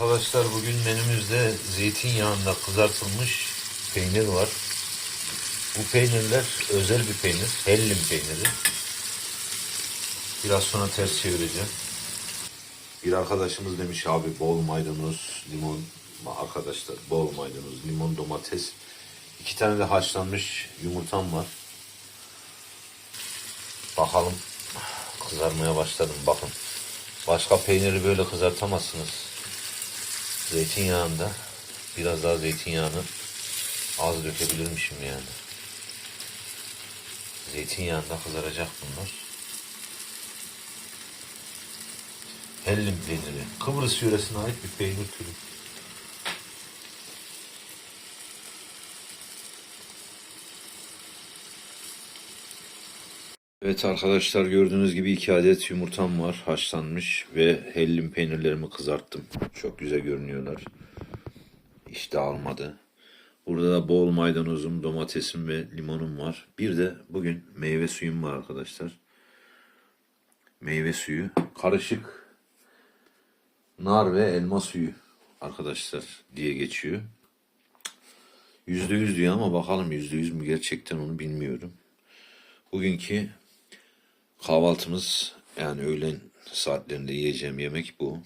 Arkadaşlar bugün menümüzde zeytinyağında kızartılmış peynir var. Bu peynirler özel bir peynir. Hellim peyniri. Biraz sonra ters çevireceğim. Bir arkadaşımız demiş abi bol maydanoz, limon. Arkadaşlar bol maydanoz, limon, domates. İki tane de haşlanmış yumurtam var. Bakalım. Kızarmaya başladım bakın. Başka peyniri böyle kızartamazsınız. Zeytinyağında biraz daha zeytinyağını az dökebilirmişim yani. Zeytinyağında kızaracak bunlar. Hellim peyniri. Kıbrıs yöresine ait bir peynir türü. Evet arkadaşlar gördüğünüz gibi iki adet yumurtam var haşlanmış ve hellim peynirlerimi kızarttım. Çok güzel görünüyorlar. İşte almadı. Burada da bol maydanozum, domatesim ve limonum var. Bir de bugün meyve suyum var arkadaşlar. Meyve suyu karışık nar ve elma suyu arkadaşlar diye geçiyor. Yüzde yüz diyor ama bakalım yüzde yüz mü gerçekten onu bilmiyorum. Bugünkü kahvaltımız yani öğlen saatlerinde yiyeceğim yemek bu.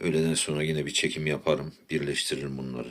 Öğleden sonra yine bir çekim yaparım. Birleştiririm bunları.